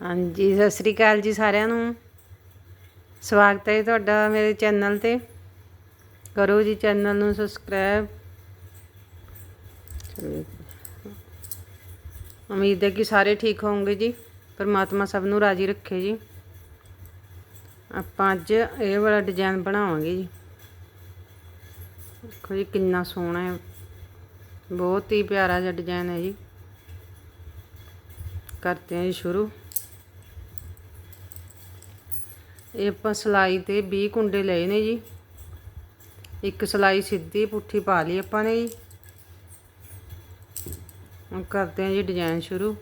ਹਾਂਜੀ, ਸਤਿ ਸ੍ਰੀ ਅਕਾਲ ਜੀ ਸਾਰਿਆਂ ਨੂੰ। ਸਵਾਗਤ ਹੈ ਤੁਹਾਡਾ ਮੇਰੇ ਚੈਨਲ ਤੇ। ਕਰੋ ਜੀ ਚੈਨਲ ਨੂੰ ਸਬਸਕ੍ਰਾਈਬ। ਉਮੀਦ ਹੈ ਕਿ ਸਾਰੇ ਠੀਕ ਹੋਵੋਗੇ ਜੀ। ਪਰਮਾਤਮਾ ਸਭ ਨੂੰ ਰਾਜੀ ਰੱਖੇ ਜੀ। ਆਪਾਂ ਅੱਜ ਇਹ ਵਾਲਾ ਡਿਜ਼ਾਈਨ ਬਣਾਵਾਂਗੇ ਜੀ। ਦੇਖੋ ਜੀ ਕਿੰਨਾ ਸੋਹਣਾ ਹੈ। ਬਹੁਤ ਹੀ ਪਿਆਰਾ ਜਿਹਾ ਡਿਜ਼ਾਈਨ ਹੈ ਜੀ। ਕਰਦੇ ਹਾਂ ਜੀ ਸ਼ੁਰੂ ਇਹ ਆਪਾਂ ਸਲਾਈ ਤੇ 20 ਕੁੰਡੇ ਲਏ ਨੇ ਜੀ। ਇੱਕ ਸਲਾਈ ਸਿੱਧੀ ਪੁੱਠੀ ਪਾ ਲਈ ਆਪਾਂ ਨੇ ਜੀ। ਹੁਣ ਕਰਦੇ ਹਾਂ ਜੀ ਡਿਜ਼ਾਈਨ ਸ਼ੁਰੂ।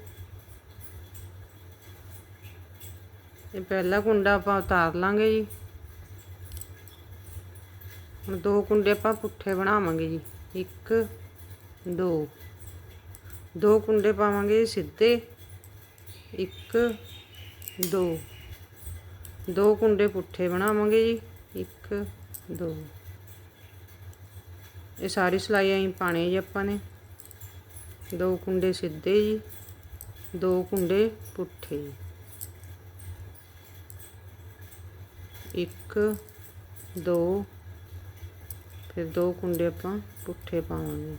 ਇਹ ਪਹਿਲਾ ਕੁੰਡਾ ਆਪਾਂ ਉਤਾਰ ਲਾਂਗੇ ਜੀ। ਹੁਣ ਦੋ ਕੁੰਡੇ ਆਪਾਂ ਪੁੱਠੇ ਬਣਾਵਾਂਗੇ ਜੀ। ਇੱਕ, ਦੋ। ਦੋ ਕੁੰਡੇ ਪਾਵਾਂਗੇ ਸਿੱਧੇ। ਇੱਕ, ਦੋ। ਦੋ ਕੁੰਡੇ ਪੁੱਠੇ ਬਣਾਵਾਂਗੇ ਜੀ। ਇੱਕ, ਦੋ। ਇਹ ਸਾਰੀ ਸਿਲਾਈ ਐਂ ਪਾਣੇ ਜੀ ਆਪਾਂ ਨੇ। ਦੋ ਕੁੰਡੇ ਸਿੱਧੇ ਜੀ। ਦੋ ਕੁੰਡੇ ਪੁੱਠੇ ਜੀ। ਇੱਕ, ਦੋ। ਫਿਰ ਦੋ ਕੁੰਡੇ ਆਪਾਂ ਪੁੱਠੇ ਪਾਵਾਂਗੇ।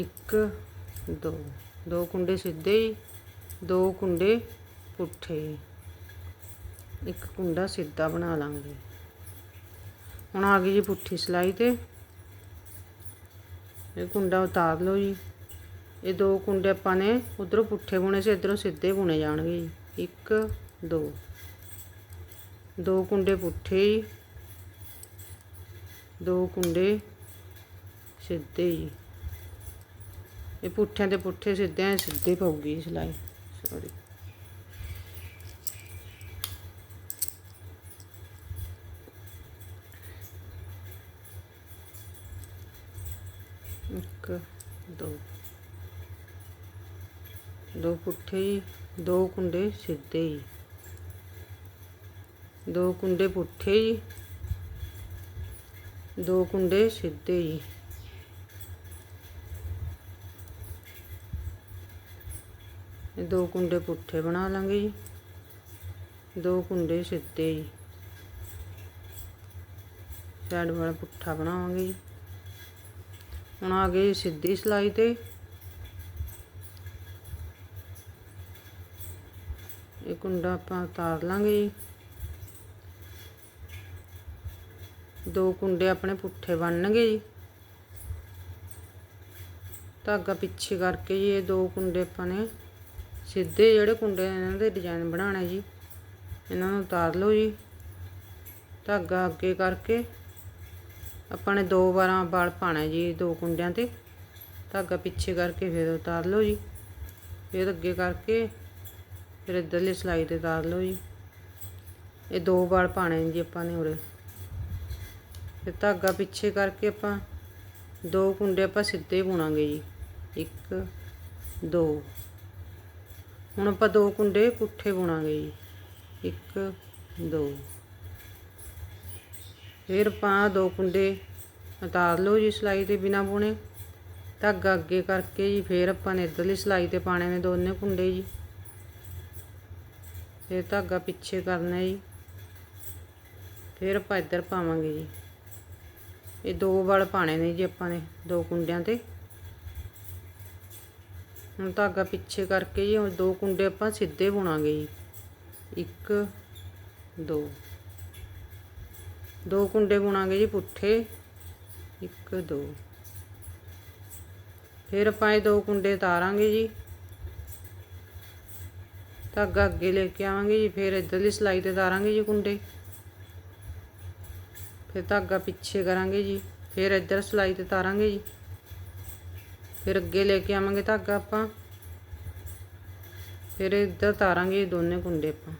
ਇੱਕ, ਦੋ। ਦੋ ਕੁੰਡੇ ਸਿੱਧੇ ਜੀ। ਦੋ ਕੁੰਡੇ ਪੁੱਠੇ। ਇੱਕ ਕੁੰਡਾ ਸਿੱਧਾ ਬਣਾ ਲਾਂਗੇ। ਹੁਣ ਆ ਗਈ ਜੀ ਪੁੱਠੀ ਸਲਾਈ ਤੇ। ਇਹ ਕੁੰਡਾ ਉਤਾਰ ਲਓ ਜੀ। ਇਹ ਦੋ ਕੁੰਡੇ ਆਪਾਂ ਨੇ ਉਧਰੋਂ ਪੁੱਠੇ ਬੁਣੇ ਸੀ, ਇਧਰੋਂ ਸਿੱਧੇ ਬੁਣੇ ਜਾਣਗੇ ਜੀ। ਇੱਕ, ਦੋ। ਦੋ ਕੁੰਡੇ ਪੁੱਠੇ ਜੀ। ਦੋ ਕੁੰਡੇ ਸਿੱਧੇ ਜੀ। ਇਹ ਪੁੱਠਿਆਂ ਤੇ ਪੁੱਠੇ ਸਿੱਧਿਆਂ ਸਿੱਧੇ ਪਾਉਗੀ ਸਲਾਈ। ਸੌਰੀ ਦੋ। ਦੋ ਪੁੱਠੇ ਜੀ ਦੋ ਕੁੰਡੇ ਸਿੱਧੇ ਜੀ ਦੋ ਕੁੰਡੇ ਪੁੱਠੇ ਜੀ ਦੋ ਕੁੰਡੇ ਸਿੱਧੇ ਜੀ ਇਹ ਦੋ ਕੁੰਡੇ ਪੁੱਠੇ ਬਣਾ ਲਾਂਗੇ ਜੀ। ਦੋ ਕੁੰਡੇ ਸਿੱਧੇ ਜੀ ਸਾਈਡ ਵਾਲਾ ਪੁੱਠਾ ਬਣਾਵਾਂਗੇ ਜੀ। ਹੁਣ ਆ ਗਈ ਸਿੱਧੀ ਸਲਾਈ ਤੇ। ਇਹ ਕੁੰਡਾ ਆਪਾਂ ਉਤਾਰ ਲਾਂਗੇ ਜੀ। ਦੋ ਕੁੰਡੇ ਆਪਣੇ ਪੁੱਠੇ ਬਣਨਗੇ ਜੀ। ਧਾਗਾ ਪਿੱਛੇ ਕਰਕੇ ਜੀ ਇਹ ਦੋ ਕੁੰਡੇ ਆਪਾਂ ਨੇ ਸਿੱਧੇ ਜਿਹੜੇ ਕੁੰਡੇ ਇਹਨਾਂ ਦੇ ਡਿਜ਼ਾਈਨ ਬਣਾਉਣਾ ਜੀ। ਇਹਨਾਂ ਨੂੰ ਉਤਾਰ ਲਓ ਜੀ। ਧਾਗਾ ਅੱਗੇ ਕਰਕੇ। ਆਪਾਂ ਨੇ ਦੋ ਵਾਰਾਂ ਵਾਲ ਪਾਣਾ ਜੀ, ਦੋ ਕੁੰਡਿਆਂ ਤੇ। ਧਾਗਾ ਪਿੱਛੇ ਕਰਕੇ ਫਿਰ ਉਤਾਰ ਲਓ ਜੀ। ਫਿਰ ਅੱਗੇ ਕਰਕੇ ਫਿਰ ਇੱਧਰਲੀ ਸਲਾਈ ਤੇ ਉਤਾਰ ਲਓ ਜੀ। ਇਹ ਦੋ ਵਾਲ ਪਾਣੇ ਜੀ ਆਪਾਂ ਨੇ ਉਰੇ। ਫਿਰ ਧਾਗਾ ਪਿੱਛੇ ਕਰਕੇ ਆਪਾਂ ਦੋ ਕੁੰਡੇ ਆਪਾਂ ਸਿੱਧੇ ਬੁਣਾਂਗੇ ਜੀ। ਇੱਕ, ਦੋ। ਹੁਣ ਆਪਾਂ ਦੋ ਕੁੰਡੇ ਪੁੱਠੇ ਬੁਣਾਂਗੇ ਜੀ। ਇੱਕ, ਦੋ। ਫਿਰ ਆਪਾਂ ਦੋ ਕੁੰਡੇ ਉਤਾਰ ਲਓ ਜੀ ਸਲਾਈ ਦੇ ਬਿਨਾ ਬੁਣੇ। ਧਾਗਾ ਅੱਗੇ ਕਰਕੇ ਜੀ, ਫਿਰ ਆਪਾਂ ਨੇ ਇਧਰਲੀ ਸਲਾਈ ਤੇ ਪਾਣੇ ਨੇ ਦੋਨੇ ਕੁੰਡੇ ਜੀ। ਫਿਰ ਧਾਗਾ ਪਿੱਛੇ ਕਰਨਾ ਜੀ। ਫਿਰ ਆਪਾਂ ਇੱਧਰ ਪਾਵਾਂਗੇ ਜੀ। ਇਹ ਦੋ ਵਲ ਪਾਣੇ ਨੇ ਜੀ ਆਪਾਂ ਨੇ ਦੋ ਕੁੰਡਿਆਂ ਤੇ। ਹੁਣ ਧਾਗਾ ਪਿੱਛੇ ਕਰਕੇ ਜੀ ਦੋ ਕੁੰਡੇ ਆਪਾਂ ਸਿੱਧੇ ਬੁਣਾਂਗੇ ਜੀ। ਇੱਕ, ਦੋ। ਦੋ ਕੁੰਡੇ ਬੁਣਾਂਗੇ ਜੀ ਪੁੱਠੇ ਇੱਕ ਦੋ ਫਿਰ ਆਪਾਂ ਇਹ ਦੋ ਕੁੰਡੇ ਤਾਰਾਂਗੇ ਜੀ ਧਾਗਾ ਅੱਗੇ ਲੈ ਕੇ ਆਵਾਂਗੇ ਜੀ ਫਿਰ ਇਧਰਲੀ ਸਲਾਈ ਤੇ ਤਾਰਾਂਗੇ ਜੀ ਕੁੰਡੇ ਫਿਰ ਧਾਗਾ ਪਿੱਛੇ ਕਰਾਂਗੇ ਜੀ ਫਿਰ ਇੱਧਰ ਸਲਾਈ ਤੇ ਤਾਰਾਂਗੇ ਜੀ ਫਿਰ ਅੱਗੇ ਲੈ ਕੇ ਆਵਾਂਗੇ ਧਾਗਾ ਆਪਾਂ ਫਿਰ ਇੱਧਰ ਤਾਰਾਂਗੇ ਦੋਨੇ ਕੁੰਡੇ ਆਪਾਂ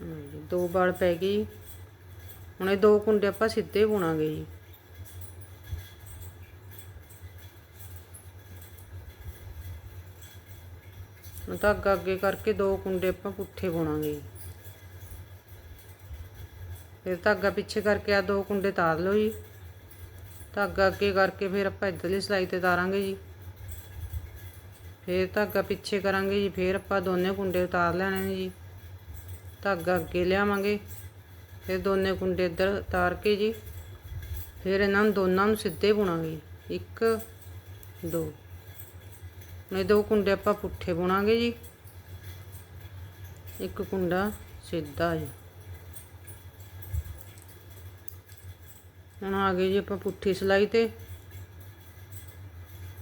ਜੀ ਦੋ ਬਾਲ ਪੈ ਗਏ ਜੀ। ਹੁਣ ਇਹ ਦੋ ਕੁੰਡੇ ਆਪਾਂ ਸਿੱਧੇ ਬੁਣਾਂਗੇ ਜੀ। ਹੁਣ ਧਾਗਾ ਅੱਗੇ ਕਰਕੇ ਦੋ ਕੁੰਡੇ ਆਪਾਂ ਪੁੱਠੇ ਬੁਣਾਂਗੇ ਜੀ। ਫਿਰ ਧਾਗਾ ਪਿੱਛੇ ਕਰਕੇ ਆ ਦੋ ਕੁੰਡੇ ਤਾਰ ਲਓ ਜੀ। ਧਾਗਾ ਅੱਗੇ ਕਰਕੇ ਫਿਰ ਆਪਾਂ ਇੱਧਰਲੀ ਸਲਾਈ ਤੇ ਤਾਰਾਂਗੇ ਜੀ। ਫਿਰ ਧਾਗਾ ਪਿੱਛੇ ਕਰਾਂਗੇ ਜੀ, ਫਿਰ ਆਪਾਂ ਦੋਨੇ ਕੁੰਡੇ ਉਤਾਰ ਲੈਣੇ ਨੇ ਜੀ। ਧਾਗਾ ਅੱਗੇ ਲਿਆਵਾਂਗੇ। ਫਿਰ ਦੋਨੇ ਕੁੰਡੇ ਇੱਧਰ ਉਤਾਰ ਕੇ ਜੀ। ਫਿਰ ਇਹਨਾਂ ਨੂੰ ਦੋਨਾਂ ਨੂੰ ਸਿੱਧੇ ਬੁਣਾਂਗੇ। ਇੱਕ, ਦੋ। ਹੁਣ ਦੋ ਕੁੰਡੇ ਆਪਾਂ ਪੁੱਠੇ ਬੁਣਾਂਗੇ ਜੀ। ਇੱਕ ਕੁੰਡਾ ਸਿੱਧਾ ਜੀ। ਹੁਣ ਆ ਗਏ ਜੀ ਆਪਾਂ ਪੁੱਠੀ ਸਲਾਈ ਤੇ।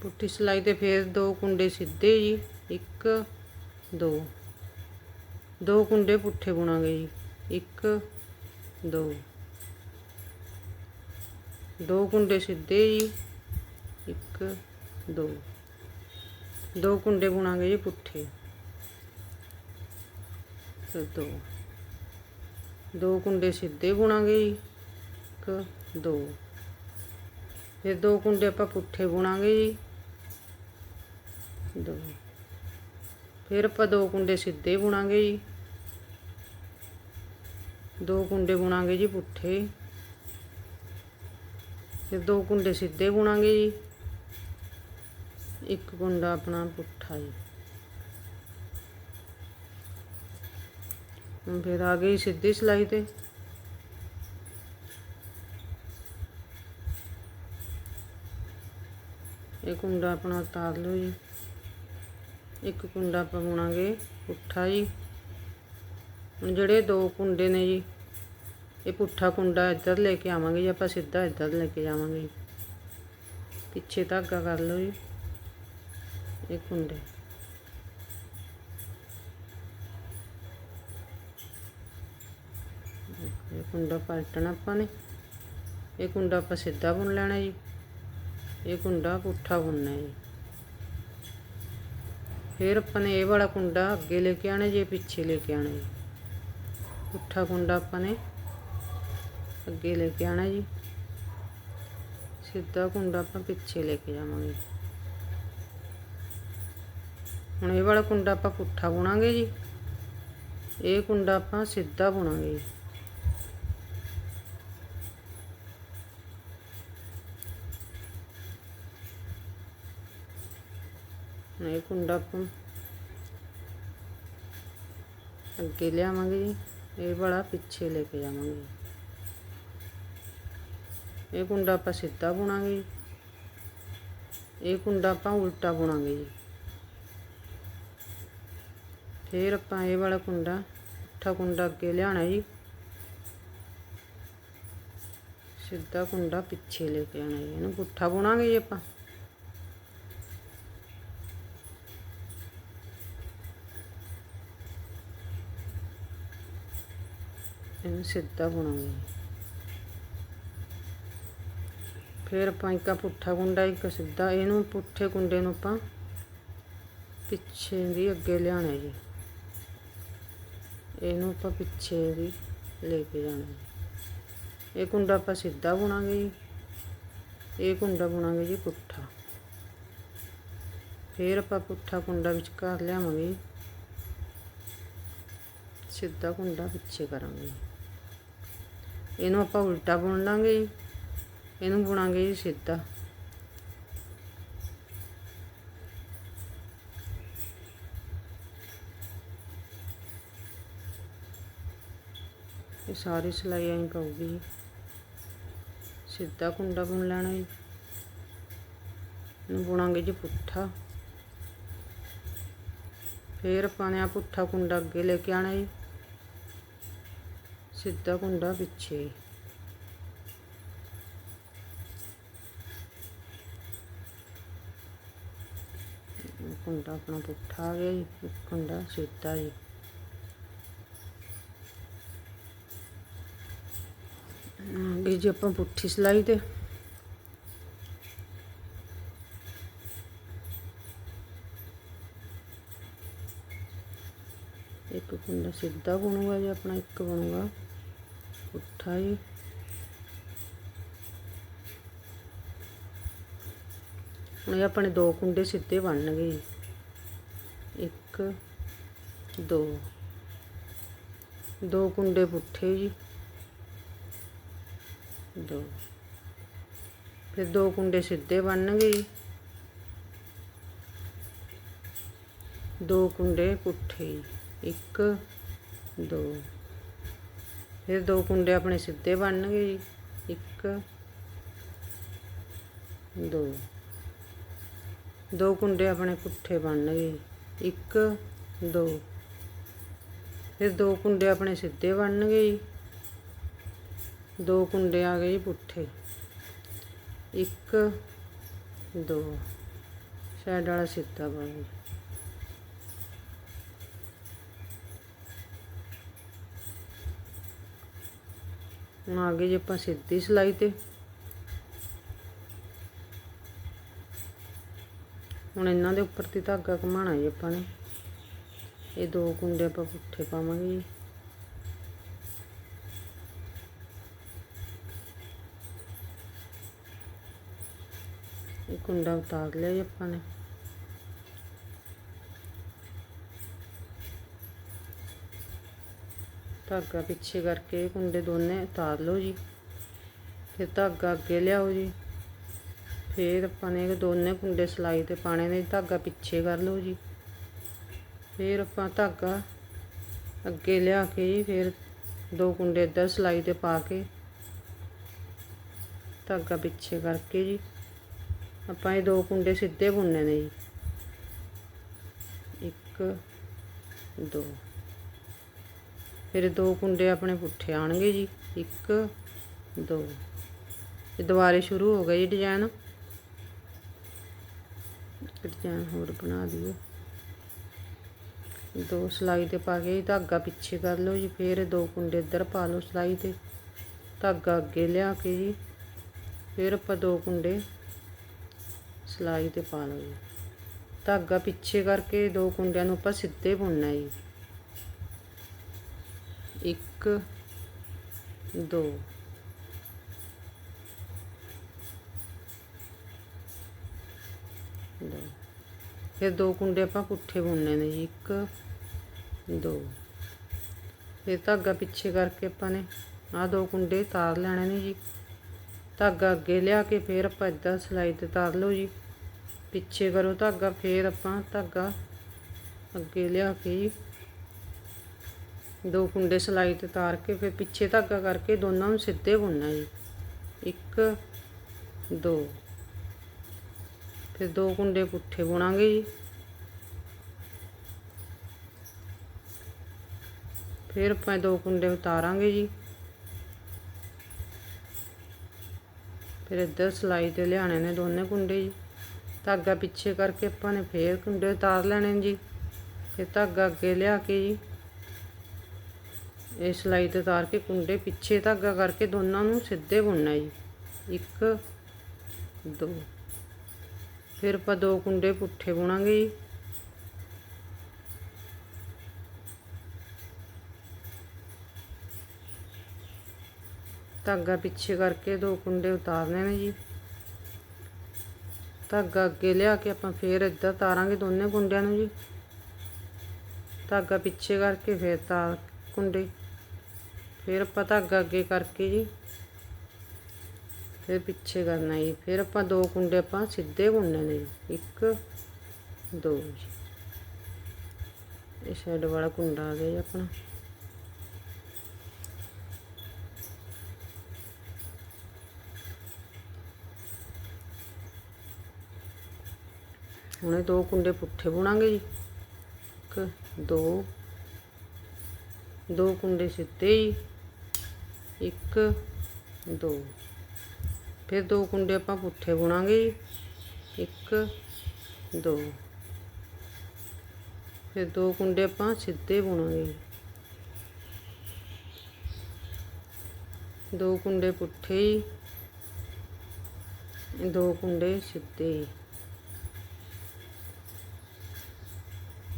ਪੁੱਠੀ ਸਲਾਈ ਤੇ ਫਿਰ ਦੋ ਕੁੰਡੇ ਸਿੱਧੇ ਜੀ। ਇੱਕ, ਦੋ। ਦੋ ਕੁੰਡੇ ਪੁੱਠੇ ਬੁਣਾਂਗੇ ਜੀ। ਇੱਕ, ਦੋ। ਦੋ ਕੁੰਡੇ ਸਿੱਧੇ ਜੀ। ਇੱਕ, ਦੋ। ਦੋ ਕੁੰਡੇ ਬੁਣਾਂਗੇ ਜੀ ਪੁੱਠੇ। ਤੇ ਦੋ। ਦੋ ਕੁੰਡੇ ਸਿੱਧੇ ਬੁਣਾਂਗੇ ਜੀ। ਇੱਕ, ਦੋ। ਫਿਰ ਦੋ ਕੁੰਡੇ ਆਪਾਂ ਪੁੱਠੇ ਬੁਣਾਂਗੇ ਜੀ। ਦੋ। ਫਿਰ ਆਪਾਂ ਦੋ ਕੁੰਡੇ ਸਿੱਧੇ ਬੁਣਾਂਗੇ ਜੀ ਦੋ ਕੁੰਡੇ ਬੁਣਾਂਗੇ ਜੀ ਪੁੱਠੇ ਫਿਰ ਦੋ ਕੁੰਡੇ ਸਿੱਧੇ ਬੁਣਾਂਗੇ ਜੀ ਇੱਕ ਕੁੰਡਾ ਆਪਣਾ ਪੁੱਠਾ ਜੀ ਹੁਣ ਫਿਰ ਆ ਗਈ ਸਿੱਧੀ ਸਲਾਈ ਤੇ। ਇਹ ਕੁੰਡਾ ਆਪਣਾ ਉਤਾਰ ਲਓ ਜੀ। ਇੱਕ ਕੁੰਡਾ ਆਪਾਂ ਬੁਣਾਂਗੇ ਪੁੱਠਾ ਜੀ। ਹੁਣ ਜਿਹੜੇ ਦੋ ਕੁੰਡੇ ਨੇ ਜੀ, ਇਹ ਪੁੱਠਾ ਕੁੰਡਾ ਇੱਧਰ ਲੈ ਕੇ ਆਵਾਂਗੇ ਜੀ, ਆਪਾਂ ਸਿੱਧਾ ਇੱਧਰ ਲੈ ਕੇ ਜਾਵਾਂਗੇ ਜੀ। ਪਿੱਛੇ ਧਾਗਾ ਕਰ ਲਓ ਜੀ, ਇਹ ਕੁੰਡੇ। ਇਹ ਕੁੰਡਾ ਪਲਟਣਾ ਆਪਾਂ ਨੇ। ਇਹ ਕੁੰਡਾ ਆਪਾਂ ਸਿੱਧਾ ਬੁਣ ਲੈਣਾ ਜੀ। ਇਹ ਕੁੰਡਾ ਪੁੱਠਾ ਬੁਣਨਾ ਜੀ। ਫਿਰ ਆਪਾਂ ਨੇ ਇਹ ਵਾਲਾ ਕੁੰਡਾ ਅੱਗੇ ਲੈ ਕੇ ਆਣਾ ਜੀ ਪਿੱਛੇ ਲੈ ਕੇ ਆਣਾ ਜੀ। ਪੁੱਠਾ ਕੁੰਡਾ ਆਪਾਂ ਨੇ ਅੱਗੇ ਲੈ ਕੇ ਆਣਾ ਜੀ। ਸਿੱਧਾ ਕੁੰਡਾ ਆਪਾਂ ਪਿੱਛੇ ਲੈ ਕੇ ਜਾਵਾਂਗੇ। ਹੁਣ ਇਹ ਵਾਲਾ ਕੁੰਡਾ ਆਪਾਂ ਪੁੱਠਾ ਬੁਣਾਂਗੇ ਜੀ। ਇਹ ਕੁੰਡਾ ਆਪਾਂ ਸਿੱਧਾ ਬੁਣਾਂਗੇ ਜੀ। ਇਹ ਕੁੰਡਾ ਆਪਾਂ ਅੱਗੇ ਲਿਆਵਾਂਗੇ ਜੀ ਇਹ ਵਾਲਾ ਪਿੱਛੇ ਲੈ ਕੇ ਜਾਵਾਂਗੇ ਇਹ ਕੁੰਡਾ ਆਪਾਂ ਸਿੱਧਾ ਬੁਣਾਂਗੇ ਜੀ ਇਹ ਕੁੰਡਾ ਆਪਾਂ ਉਲਟਾ ਬੁਣਾਂਗੇ ਜੀ ਫਿਰ ਆਪਾਂ ਇਹ ਵਾਲਾ ਕੁੰਡਾ ਪੁੱਠਾ ਕੁੰਡਾ ਅੱਗੇ ਲਿਆਣਾ ਜੀ ਸਿੱਧਾ ਕੁੰਡਾ ਪਿੱਛੇ ਲੈ ਕੇ ਆਣਾ ਜੀ ਇਹਨੂੰ ਪੁੱਠਾ ਬੁਣਾਂਗੇ ਜੀ ਆਪਾਂ ਇਹਨੂੰ ਸਿੱਧਾ ਬੁਣਾਂਗੇ ਫਿਰ ਆਪਾਂ ਇੱਕ ਪੁੱਠਾ ਕੁੰਡਾ ਇੱਕ ਸਿੱਧਾ। ਇਹਨੂੰ ਪੁੱਠੇ ਕੁੰਡੇ ਨੂੰ ਆਪਾਂ ਪਿੱਛੇ ਦੀ ਅੱਗੇ ਲਿਆਣਾ ਜੀ। ਇਹਨੂੰ ਆਪਾਂ ਪਿੱਛੇ ਦੀ ਲੈ ਕੇ ਜਾਣਾ। ਜੀ ਇਹ ਕੁੰਡਾ ਆਪਾਂ ਸਿੱਧਾ ਬੁਣਾਂਗੇ ਜੀ। ਇਹ ਕੁੰਡਾ ਬੁਣਾਂਗੇ ਜੀ ਪੁੱਠਾ। ਫਿਰ ਆਪਾਂ ਪੁੱਠਾ ਕੁੰਡਾ ਵਿਚਕਾਰ ਲਿਆਵਾਂਗੇ। ਸਿੱਧਾ ਕੁੰਡਾ ਪਿੱਛੇ ਕਰਾਂਗੇ। ਇਹਨੂੰ ਆਪਾਂ ਉਲਟਾ ਬੁਣ ਲਾਂਗੇ ਜੀ। ਇਹਨੂੰ ਬੁਣਾਂਗੇ ਜੀ ਸਿੱਧਾ। ਇਹ ਸਾਰੀ ਸਿਲਾਈ ਐਂ ਕਹੂਗੀ ਸਿੱਧਾ ਕੁੰਡਾ ਬੁਣ ਲੈਣਾ ਜੀ। ਇਹਨੂੰ ਬੁਣਾਂਗੇ ਜੀ ਪੁੱਠਾ। ਫੇਰ ਆਪਾਂ ਨੇ ਆ ਪੁੱਠਾ ਕੁੰਡਾ ਅੱਗੇ ਲੈ ਕੇ ਆਣਾ ਜੀ। ਸਿੱਧਾ ਕੁੰਡਾ ਪਿੱਛੇ। ਕੁੰਡਾ ਆਪਣਾ ਪੁੱਠਾ ਆ ਗਿਆ ਜੀ, ਇੱਕ ਕੁੰਡਾ ਸਿੱਧਾ ਜੀ। ਅੱਗੇ ਜੀ ਆਪਾਂ ਪੁੱਠੀ ਸਲਾਈ ਤੇ। ਇੱਕ ਕੁੰਡਾ ਸਿੱਧਾ ਬਣੂਗਾ ਜੇ, ਆਪਣਾ ਇੱਕ ਬਣੂਗਾ। ਪੁੱਠਾ ਜੀ ਹੁਣ ਇਹ ਆਪਣੇ ਦੋ ਕੁੰਡੇ ਸਿੱਧੇ ਬਣਨਗੇ। ਜੀ ਇੱਕ, ਦੋ। ਦੋ ਕੁੰਡੇ ਪੁੱਠੇ ਜੀ। ਦੋ। ਫਿਰ ਦੋ ਕੁੰਡੇ ਸਿੱਧੇ ਬਣਨਗੇ ਜੀ। ਦੋ ਕੁੰਡੇ ਪੁੱਠੇ ਜੀ। ਇੱਕ, ਦੋ। ਫਿਰ ਦੋ ਕੁੰਡੇ ਆਪਣੇ ਸਿੱਧੇ ਬਣਨਗੇ ਜੀ। ਇੱਕ, ਦੋ। ਦੋ ਕੁੰਡੇ ਆਪਣੇ ਪੁੱਠੇ ਬਣਨਗੇ। ਜੀ। ਇੱਕ, ਦੋ। ਫਿਰ ਦੋ ਕੁੰਡੇ ਆਪਣੇ ਸਿੱਧੇ ਬਣਨਗੇ ਜੀ। ਦੋ ਕੁੰਡੇ ਆ ਗਏ ਜੀ ਪੁੱਠੇ। ਇੱਕ, ਦੋ। ਸਾਈਡ ਵਾਲਾ ਸਿੱਧਾ ਬਣ ਗਿਆ। ਹੁਣ ਆ ਗਏ ਜੀ ਆਪਾਂ ਸਿੱਧੀ ਸਿਲਾਈ ਤੇ। ਹੁਣ ਇਹਨਾਂ ਦੇ ਉੱਪਰ 'ਤੇ ਧਾਗਾ ਘੁਮਾਣਾ ਜੀ ਆਪਾਂ ਨੇ। ਇਹ ਦੋ ਕੁੰਡੇ ਆਪਾਂ ਪੁੱਠੇ ਪਾਵਾਂਗੇ ਜੀ। ਇਹ ਕੁੰਡਾ ਉਤਾਰ ਲਿਆ ਜੀ ਆਪਾਂ ਨੇ। ਧਾਗਾ ਪਿੱਛੇ ਕਰਕੇ ਕੁੰਡੇ ਦੋਨੇ ਉਤਾਰ ਲਓ ਜੀ। ਫਿਰ ਧਾਗਾ ਅੱਗੇ ਲਿਆਓ ਜੀ। ਫਿਰ ਆਪਾਂ ਨੇ ਦੋਨੇ ਕੁੰਡੇ ਸਿਲਾਈ ਤੇ ਪਾਣੇ ਨੇ, ਧਾਗਾ ਪਿੱਛੇ ਕਰ ਲਓ ਜੀ। ਫਿਰ ਆਪਾਂ ਧਾਗਾ ਅੱਗੇ ਲਿਆ ਕੇ ਜੀ, ਫਿਰ ਦੋ ਕੁੰਡੇ ਇੱਧਰ ਸਿਲਾਈ ਤੇ ਪਾ ਕੇ ਧਾਗਾ ਪਿੱਛੇ ਕਰਕੇ ਜੀ। ਆਪਾਂ ਇਹ ਦੋ ਕੁੰਡੇ ਸਿੱਧੇ ਬੁਣਨੇ ਨੇ ਜੀ। ਇੱਕ, ਦੋ। ਫਿਰ ਦੋ ਕੁੰਡੇ ਆਪਣੇ ਪੁੱਠੇ ਆਣਗੇ ਜੀ। ਇੱਕ, ਦੋ। ਇਹ ਦੁਬਾਰੇ ਸ਼ੁਰੂ ਹੋ ਗਿਆ ਜੀ ਡਿਜ਼ਾਈਨ ਡਿਜ਼ਾਈਨ ਹੋਰ ਬਣਾ ਦਿਓ ਦੋ ਸਿਲਾਈ ਤੇ ਪਾ ਕੇ ਧਾਗਾ ਪਿੱਛੇ ਕਰ ਲਓ ਜੀ। ਫਿਰ ਦੋ ਕੁੰਡੇ ਇੱਧਰ ਪਾ ਲਓ ਸਿਲਾਈ ਤੇ। ਧਾਗਾ ਅੱਗੇ ਲਿਆ ਕੇ ਜੀ। ਫਿਰ ਆਪਾਂ ਦੋ ਕੁੰਡੇ ਸਿਲਾਈ ਤੇ ਪਾ ਲਓ ਜੀ। ਧਾਗਾ ਪਿੱਛੇ ਕਰਕੇ ਦੋ ਕੁੰਡਿਆਂ ਨੂੰ ਆਪਾਂ ਸਿੱਧੇ ਬੁਣਨਾ ਜੀ। ਇੱਕ, ਦੋ। ਦੋ। ਫਿਰ ਦੋ ਕੁੰਡੇ ਆਪਾਂ ਪੁੱਠੇ ਬੁਣਨੇ ਨੇ ਜੀ, ਇੱਕ, ਦੋ। ਫਿਰ ਧਾਗਾ ਪਿੱਛੇ ਕਰਕੇ ਆਪਾਂ ਨੇ ਆਹ ਦੋ ਕੁੰਡੇ ਤਾਰ ਲੈਣੇ ਨੇ ਜੀ। ਧਾਗਾ ਅੱਗੇ ਲਿਆ ਕੇ ਫਿਰ ਆਪਾਂ ਇੱਦਾਂ ਸਿਲਾਈ ਤੇ ਤਾਰ ਲਓ ਜੀ। ਪਿੱਛੇ ਕਰੋ ਧਾਗਾ, ਫਿਰ ਆਪਾਂ ਧਾਗਾ ਅੱਗੇ ਲਿਆ ਕੇ ਦੋ ਕੁੰਡੇ ਸਿਲਾਈ ਤੇ ਤਾਰ ਕੇ ਫਿਰ ਪਿੱਛੇ ਧਾਗਾ ਕਰਕੇ ਦੋਨਾਂ ਨੂੰ ਸਿੱਧੇ ਬੁਣਨਾ ਜੀ। ਇੱਕ, ਦੋ। ਫਿਰ ਦੋ ਕੁੰਡੇ ਪੁੱਠੇ ਬੁਣਾਂਗੇ ਜੀ। ਫਿਰ ਆਪਾਂ ਦੋ ਕੁੰਡੇ ਉਤਾਰਾਂਗੇ ਜੀ। ਫਿਰ ਇੱਧਰ ਸਿਲਾਈ ਤੇ ਲਿਆਣੇ ਨੇ ਦੋਨੇ ਕੁੰਡੇ ਜੀ। ਧਾਗਾ ਪਿੱਛੇ ਕਰਕੇ ਆਪਾਂ ਨੇ ਫੇਰ ਕੁੰਡੇ ਉਤਾਰ ਲੈਣੇ ਨੇ ਜੀ। ਫਿਰ ਧਾਗਾ ਅੱਗੇ ਲਿਆ ਕੇ ਜੀ। ਇਹ ਸਿਲਾਈ ਤੇ ਉਤਾਰ ਕੇ ਕੁੰਡੇ ਪਿੱਛੇ ਧਾਗਾ ਕਰਕੇ ਦੋਨਾਂ ਨੂੰ ਸਿੱਧੇ ਬੁਣਨਾ ਜੀ। ਇੱਕ, ਦੋ। ਫਿਰ ਆਪਾਂ ਦੋ ਕੁੰਡੇ ਪੁੱਠੇ ਬੁਣਾਂਗੇ ਜੀ। ਧਾਗਾ ਪਿੱਛੇ ਕਰਕੇ ਦੋ ਕੁੰਡੇ ਉਤਾਰਨੇ ਨੇ ਜੀ। ਧਾਗਾ ਅੱਗੇ ਲਿਆ ਕੇ ਆਪਾਂ ਫੇਰ ਇੱਦਾਂ ਤਾਰਾਂਗੇ ਦੋਨੇ ਕੁੰਡਿਆਂ ਨੂੰ ਜੀ। ਧਾਗਾ ਪਿੱਛੇ ਕਰਕੇ ਫੇਰ ਤਾਰ ਕੁੰਡੇ। ਫਿਰ ਆਪਾਂ ਧਾਗਾ ਅੱਗੇ ਕਰਕੇ ਜੀ। ਫਿਰ ਪਿੱਛੇ ਕਰਨਾ ਜੀ। ਫਿਰ ਆਪਾਂ ਦੋ ਕੁੰਡੇ ਆਪਾਂ ਸਿੱਧੇ ਬੁਣਨੇ ਨੇ ਜੀ। ਇੱਕ, ਦੋ ਜੀ। ਇਹ ਸਾਈਡ ਵਾਲਾ ਕੁੰਡਾ ਆ ਗਿਆ ਜੀ ਆਪਣਾ। ਹੁਣੇ ਦੋ ਕੁੰਡੇ ਪੁੱਠੇ ਬੁਣਾਂਗੇ ਜੀ। ਇੱਕ, ਦੋ। ਦੋ ਕੁੰਡੇ ਸਿੱਧੇ ਜੀ। ਇੱਕ, ਦੋ। ਫਿਰ ਦੋ ਕੁੰਡੇ ਆਪਾਂ ਪੁੱਠੇ ਬੁਣਾਂਗੇ ਜੀ। ਇੱਕ, ਦੋ। ਫਿਰ ਦੋ ਕੁੰਡੇ ਆਪਾਂ ਸਿੱਧੇ ਬੁਣਾਂਗੇ ਦੋ ਕੁੰਡੇ ਪੁੱਠੇ ਦੋ ਕੁੰਡੇ ਸਿੱਧੇ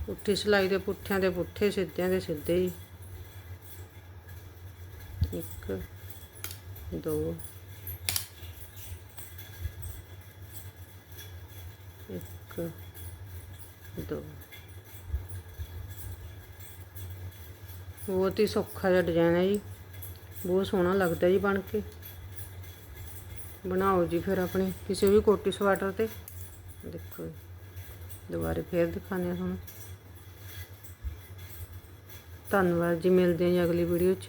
ਪੁੱਠੀ ਸਿਲਾਈ ਦੇ ਪੁੱਠਿਆਂ ਦੇ ਪੁੱਠੇ, ਸਿੱਧਿਆਂ ਦੇ ਸਿੱਧੇ ਜੀ। ਇੱਕ, ਦੋ ਇੱਕ, ਦੋ। ਬਹੁਤ ਹੀ ਸੌਖਾ ਜਿਹਾ ਡਿਜ਼ਾਈਨ ਹੈ ਜੀ। ਬਹੁਤ ਸੋਹਣਾ ਲੱਗਦਾ ਜੀ ਬਣ ਕੇ। ਬਣਾਓ ਜੀ ਫਿਰ ਆਪਣੇ ਕਿਸੇ ਵੀ ਕੋਟੀ ਸਵਾਟਰ ਤੇ। ਦੇਖੋ ਜੀ। ਦੁਬਾਰੇ ਫੇਰ ਦਿਖਾਉਂਦੇ ਹਾਂ ਤੁਹਾਨੂੰ। ਧੰਨਵਾਦ ਜੀ, ਮਿਲਦੇ ਹਾਂ ਜੀ ਅਗਲੀ ਵੀਡੀਓ 'ਚ।